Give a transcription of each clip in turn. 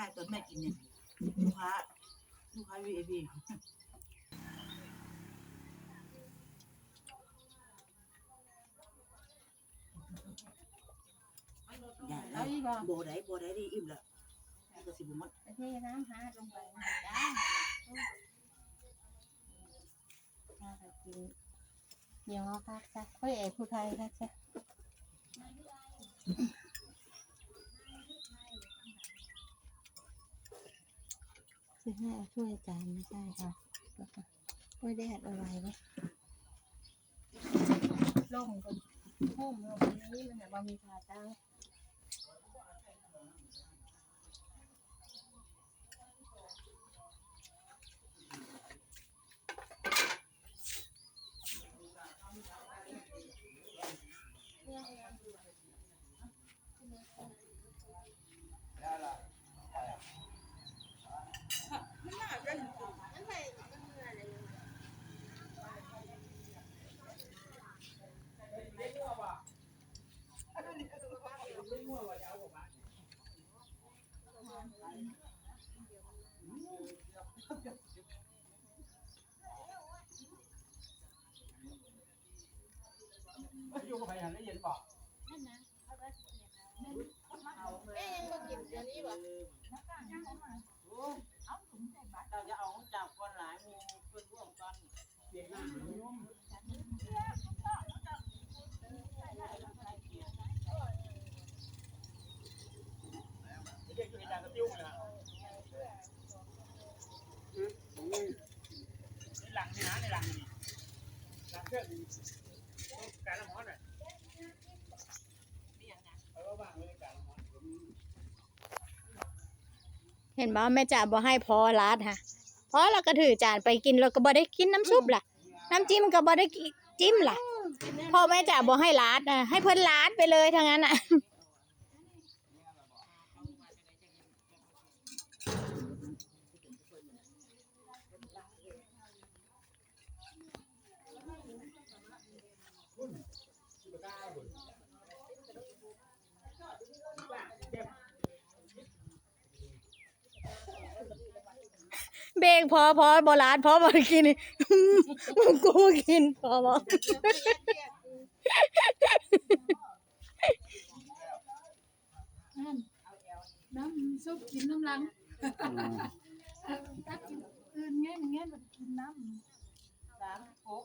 ช่ตอนแม่กินเนี่ยลูกค้าลูกค้า VIP อย่าเอาแล้วอีกบ่โบได้โบได้ดีอิ่มแล้วนี่ก็สิบุมัดเทน้ำหาลงไปจ้าถ้าจะกินเหนียวคักซะค่อยเอกผู้ไทยคัก ซื้อให้เอาช่วยจานไม่ใช่ค่ะช่วยแดดอะไรไว้ล่มกันห่มลงนี้มันแบบว่ามีขาตั้ง บใครหันได้ยินบอกเราจะเอาจากคนหลายมูเพื่อนร่วมกันเด็กหน้าหนุ่มเด็กอยู่ในจานกระติ้วเลยนะในหลังนี่นะในหลังนี่หลังเชือกการละม้อนอะ เออว่างเลยการละม้อนเห็นบ่แม่จ๋าบ่ให้พอลาดฮะพอแล้วก็ถือจานไปกินเราก็บ่ได้กินน้ำซุปล่ะ น้ำจิ้มก็บ่ได้กินจิ้มล่ะพ่อแม่จ๋าบ่ให้ลาดนะให้เพิ่นลาดไปเลยทางนั้นอะ เบรกพอพอบ่ลาดพอบ่ได้กินกูกินพอบ่น้ำซุปกินน้ำลังตักกินอื่นเงี้ยเงี้ยแบบกินน้ำสามหก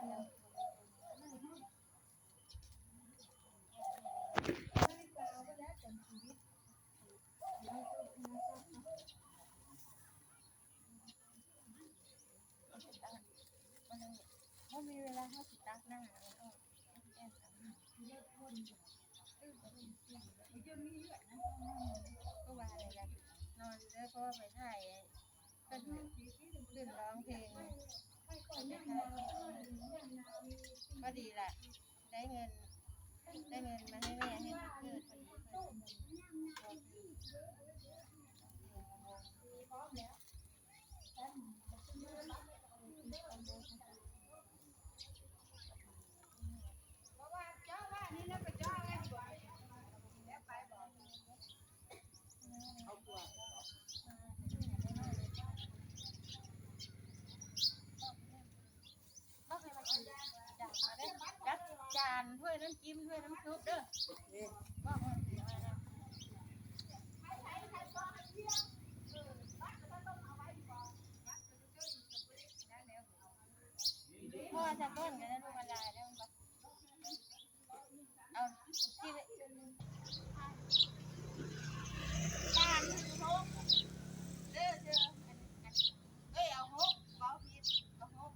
มันมีเวลาเขาสิตักหน้ามันออกก็ว่าอะไรกันนอนแล้วก็ไปถ่ายก็ตื่นร้องเพลง ก็ดีแหละ ได้เงิน ได้เงินมาให้แม่ให้เกิดพอดีก็เคยมากินจัดมาได้จัดจานถ้วยน้ำจิ้มถ้วยน้ำซุปเด้อว่ามันเสียอะไร เพราะว่าจะต้นกันแล้วลูกมันลายแล้วมันเอาที่บ้านหกเด้อเจอเอ้ยเอาหกเบาผิดเอาหก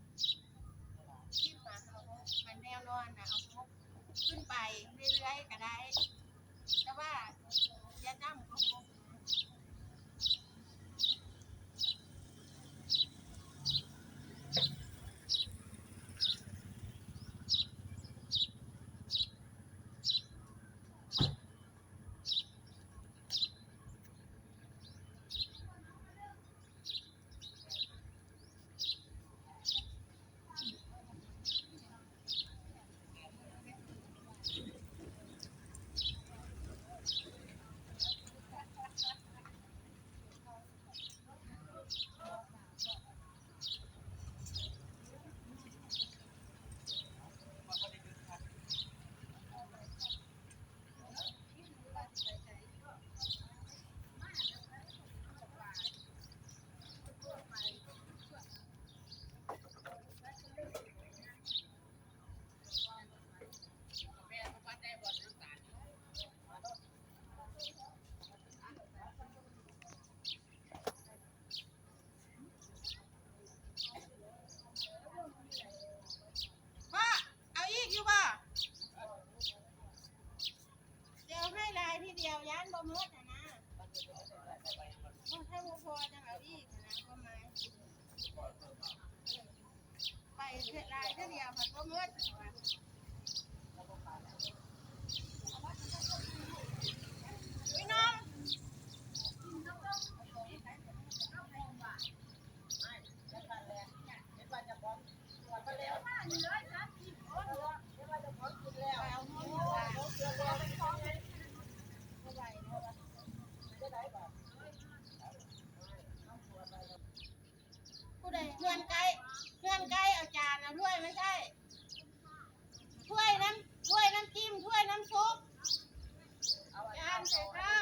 รีบมาเอาหกมันแนวนอนนะเอาหกขึ้นไปเรื่อยๆก็ได้ แต่ว่าอย่าจ้ำของ ว่าเอาอีกอยู่ป่ะเดี๋ยวให้ลายทีเดียวย้านบ่มืดนะนะถ้าบ่พอจะเอาอีกนะก็มาไปลายทีเดียว ผู้ใดเพื่อนไกลเพื่อนไกลเอาจานเอาถ้วยไม่ใช่ ถ้วยน้ำถ้วยน้ำจิ้มถ้วยน้ำซุปจานใส่ข้าว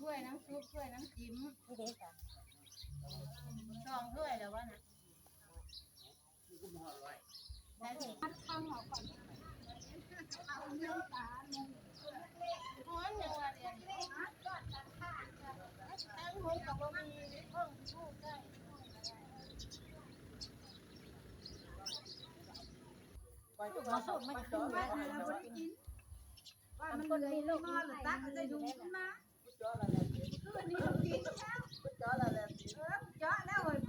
ถ้วยน้ำซุปถ้วยน้ำจิ้มผู้เด็กอ่ะสองถ้วยแล้ววะนะแต่ถึงพัดข้าวหอมก่อนเอาเนื้อปลาหนึ่งโอ้ยเนื้อเดียวตั้งหัวกับว่ามีเพิ่มพูดได้ก็สดไม่ถูกว่ามันมีโรคหรือตักจะดูขึ้นมา จ่อแล้วแหละ คืออันนี้มันกินแล้ว จ่อแล้วแหละ เออเจาะแล้วเว้ยมันกินแล้ว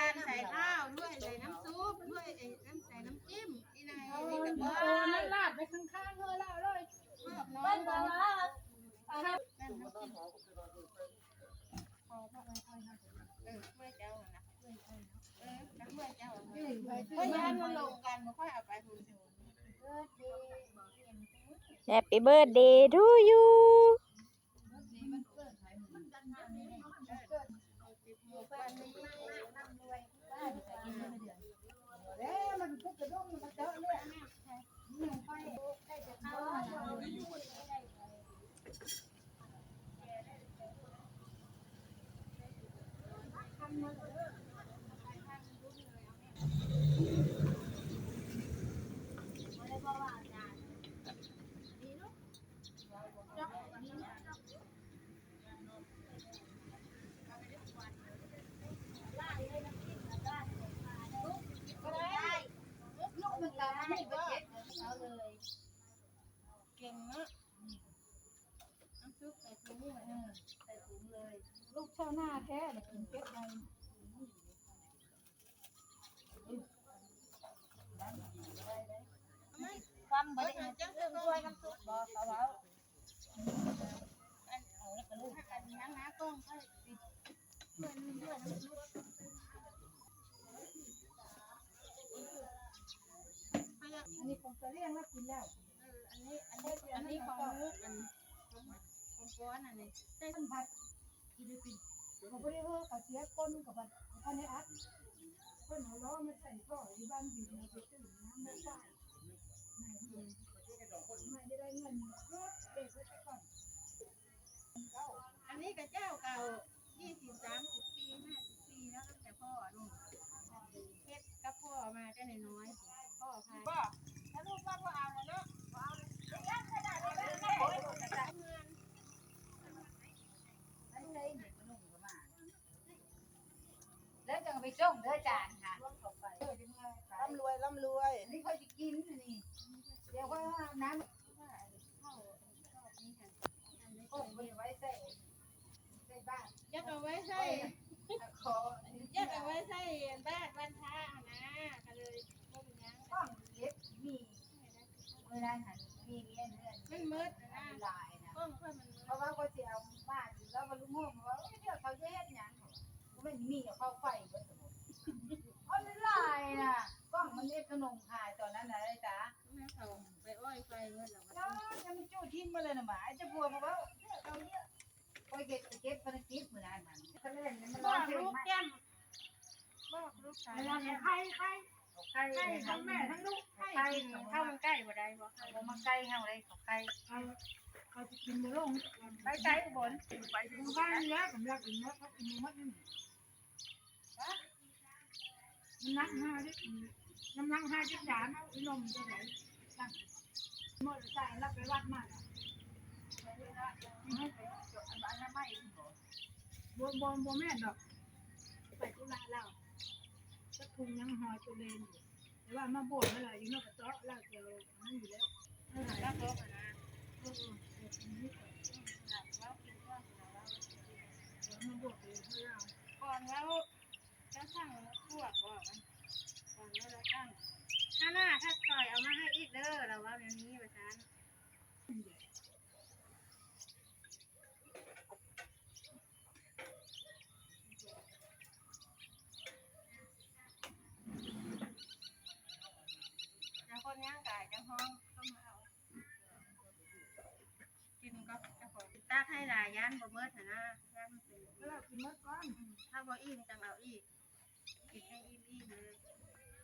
จานใส่ข้าวด้วยใส่น้ำซุปด้วยไอ้น้ำใส่น้ำจิ้มอีนายนี่กับโอ้บ้านั่นลาดไปข้างๆเธอแล้วเลยน้อยกว่าเออเมื่อเจ้านะเออเมื่อเจ้าเมื่อยานมันลงกันมันค่อยเอาไปคุณ Happy birthday to you 嗯 หน้าแท้แต่กินเก็บไว้ความบริหารจังเรื่องด้วยน้ำซุปบอกเขาว่าอันเอาแล้วก็ลูกอันนี้นะกล้องค่อยปิดเพื่อนเพื่อนน้ำซุปอันนี้ผมจะเลี้ยงแล้วกินแล้วอันนี้อันนี้อันนี้ของลูกอันของของก้อนอันนี้ได้ต้นผัดกินได้ปิน เขาไม่ได้เพิ่มกับเสียก้นกับผัดอันนี้อัดเพิ่นเอาล้อมาใส่ท่อที่บ้านบินมาไปตื่นน้ำไม่ได้ไม่ได้เงินรถเด็กไปก่อนอันนี้กับเจ้าเก่ายี่สิบสามสิบปีห้าสิบปีแล้วตั้งแต่พ่อนู่นเพชรกับพ่อมาแต่น้อยพ่อพาพ่อแล้วลูกว่าพ่อเอาแล้วเนาะเอาเลยยังไม่ได้เลยเงิน แล้วจะ ไปส่งเด้อจานค่ะร่ำรวยร่ำรวยอันนี้เขาจะกินอันนี้เดี๋ยวว่าน้ำเข้าเข้านี่ค่ะโอ้ยไม่ไว้ใส่ใส่บ้านยักเอาไว้ใส่ขอยักเอาไว้ใส่บ้านบ้านท่านะก็เลยก็เป็นยังต้องเก็บมีเวลาหันมีเงี้ยเนื่อนมันมืดนะลายนะกล้องค่อยมันมืดเพราะว่าเขาจะเอาบ้านแล้วมันรู้มั่วว่าเดี๋ยวเขาจะเฮ็ดหยัง มันมีเขาไฟเบิดอ๋อลายนะกล้องมันเอ็ดขนมขายตอนนั้นนะไอ้จ๋าแม่เขาไปอ้อยไฟมืดแล้วน้องจะมีจู่ทิ้งมาเลยนะหมาไอ้จะบัวมาว่าเอาเยอะไปเก็บเก็บภารกิจเหมือนกันมันทะเลมันบร้ออนกเพลลูงกมากแก้มบอกลูกชายเวลาเนี่ยใครใครใครใกล้ทั้ทั้งงแม่แม่ทั้ทั้งงลูลูกกใกล้เข้ามันใกล้บ่ได้บ่เขามาใกล้เฮาเลยเขาใกล้เขาเขาจะกินมาลงไปใช้อุบลไปถึงบ้านแล้วผมอยากกินมดเขากินมดนี่ มันนักห้าดิน้ำนักห้าจิบจานอีนมจะไหนตั้งหมดใส่แล้วไปวัดมากไม่ไปจบัวบัวบัวแม่ดอกไปธุระแล้วก็ทุงยังหอยตัวเลนอยู่แต่ว่ามาบวชอะไรอยู่นอกกระเจาะแล้วเกี่ยวนั่นอยู่แล้วรับรถนะมาบวชเลยเพื่อเราก่อนแล้ว จะสั่งพวกก่อนก่อนแล้วเราตั้งถ้าหน้าถ้าต่อยเอามาให้อีกเด้อเราว่าอย่างนี้ประจานแล้วคนย่างกายจะห้องเข้ามาเอากินก็จะขอตากให้หลายย่านบ่เบิดนะย่านมันเป็นแล้วกินมดก้อน ถ้าบ่อิ่มจังเอาอีก Kakainin ha.